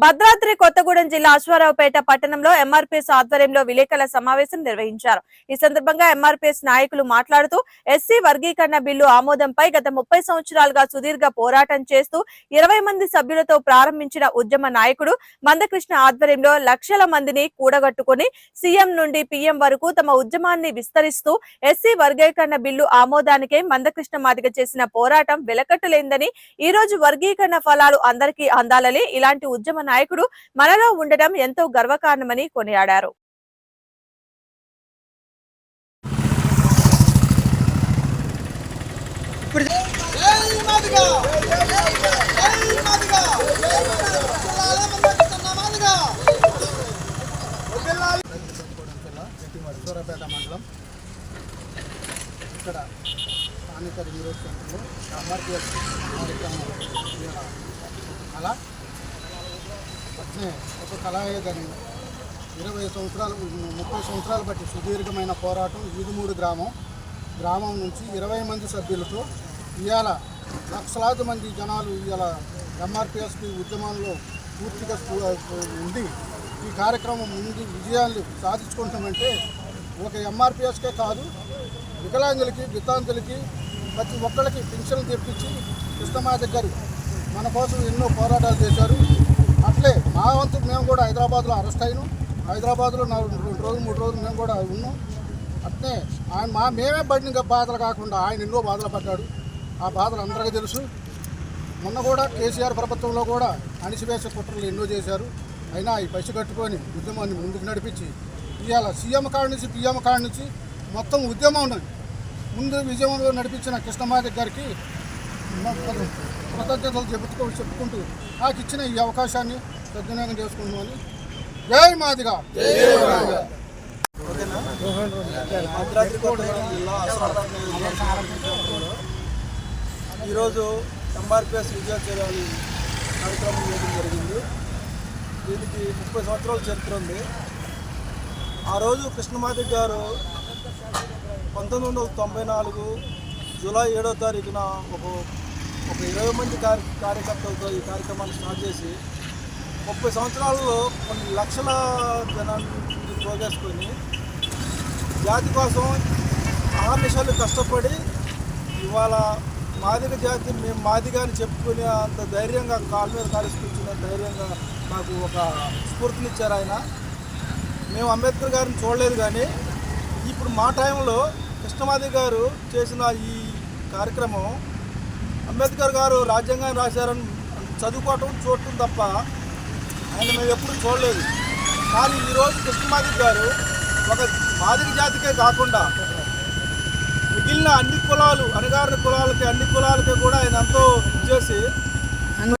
భద్రాద్రి కొత్తగూడెం జిల్లా అశ్వారావుపేట పట్టణంలో ఎంఆర్పీఎస్ ఆధ్వర్యంలో విలేకరుల సమావేశం నిర్వహించారు. ఈ సందర్భంగా ఎంఆర్పీఎస్ నాయకులు మాట్లాడుతూ ఎస్సీ వర్గీకరణ బిల్లు ఆమోదంపై గత ముప్పై సంవత్సరాలుగా సుదీర్ఘ పోరాటం చేస్తూ ఇరవై మంది సభ్యులతో ప్రారంభించిన ఉద్యమ నాయకుడు మందకృష్ణ ఆధ్వర్యంలో లక్షల మందిని కూడగట్టుకుని సీఎం నుండి పీఎం వరకు తమ ఉద్యమాన్ని విస్తరిస్తూ ఎస్సీ వర్గీకరణ బిల్లు ఆమోదానికే మందకృష్ణ మాదిగ చేసిన పోరాటం వెలకట్టలేందని ఈ రోజు వర్గీకరణ ఫలాలు అందరికీ అందాలని ఇలాంటి ఉద్యమ నాయకుడు మనలో ఉండడం ఎంతో గర్వకారణమని కొనియాడారు. సూరపేట మండలం ఇక్కడ స్థానిక యూరోప్ సెంటర్లో ఎంఆర్పిఎస్ కార్యక్రమం అలా ఒక కళాయుధని ఇరవై సంవత్సరాలు ముప్పై సంవత్సరాలు బట్టి సుదీర్ఘమైన పోరాటం ఈదుమూడు గ్రామం. గ్రామం నుంచి ఇరవై మంది సభ్యులతో ఇవాళ లక్షలాది మంది జనాలు ఇవాళ ఎంఆర్పిఎస్పి ఉద్యమంలో పూర్తిగా స్ఫూ- ఉండి ఈ కార్యక్రమం ముందు విజయాలు సాధించుకుంటామంటే ఒక ఎంఆర్పిఎస్కే కాదు వికలాంగులకి వితాంతులకి ప్రతి ఒక్కరికి పెన్షన్లు తెప్పించి కృష్ణమాధవ్ గారు మన కోసం ఎన్నో పోరాటాలు చేశారు. అట్లే మా వంతు మేము కూడా హైదరాబాద్లో అరెస్ట్ అయినాం. హైదరాబాద్లో నాలుగు రెండు రోజులు మూడు రోజులు మేము కూడా ఉన్నాం. అట్నే ఆయన మా మేమే పడిన బాధలు కాకుండా ఆయన ఎన్నో బాధలు పడ్డాడు. ఆ బాధలు అందరికీ తెలుసు. మొన్న కూడా కేసీఆర్ ప్రభుత్వంలో కూడా అణిచివేసే కుట్రలు ఎన్నో చేశారు. అయినా ఈ పసి కట్టుకొని ఉద్యమాన్ని ముందుకు నడిపించి ఇవాళ సీఎం కాడి నుంచి పిఎం కాడి నుంచి మొత్తం ఉద్యమం ఉన్నది. ముందు విజయంలో నడిపించిన కృష్ణమాధవ్ గారికి కృతజ్ఞతలు చెప్పుకో చెప్పుకుంటూ నాకు ఇచ్చిన ఈ అవకాశాన్ని సద్వినియోగం చేసుకుంటున్నామని జై మాదిగా. ఈరోజు ఎంఆర్పిఎస్ విజయోత్సవాలు కార్యక్రమం చేయడం జరిగింది. దీనికి ముప్పై సంవత్సరాల చరిత్ర ఉంది. ఆ రోజు కృష్ణమాధవ్ గారు పంతొమ్మిది వందల తొంభై నాలుగు జూలై ఏడో తారీఖున ఒక ఒక ఇరవై మంది కార్య కార్యకర్తలతో ఈ కార్యక్రమాన్ని స్టార్ట్ చేసి ముప్పై సంవత్సరాల్లో కొన్ని లక్షల జనాన్ని పోగేసుకొని జాతి కోసం ఆహర్నిశలు కష్టపడి ఇవాళ మాదిగ జాతి మేము మాదిగా అని చెప్పుకునే అంత ధైర్యంగా కాళ్ళ మీద కాలుసుకొచ్చిన ధైర్యంగా మాకు ఒక స్ఫూర్తినిచ్చారు ఆయన. మేము అంబేద్కర్ గారిని చూడలేదు కానీ ఇప్పుడు మా టైంలో కృష్ణమాది గారు చేసిన ఈ కార్యక్రమం అంబేద్కర్ గారు రాజ్యాంగం రాశారని చదువుకోవటం చూడటం తప్ప ఆయన మేము ఎప్పుడు చూడలేదు. కానీ ఈరోజు కృష్ణమాది గారు ఒక మాదిక జాతికే కాకుండా మిగిలిన అన్ని కులాలు అణగారిన కులాలకి అన్ని కులాలకి కూడా ఆయన ఎంతో చేసి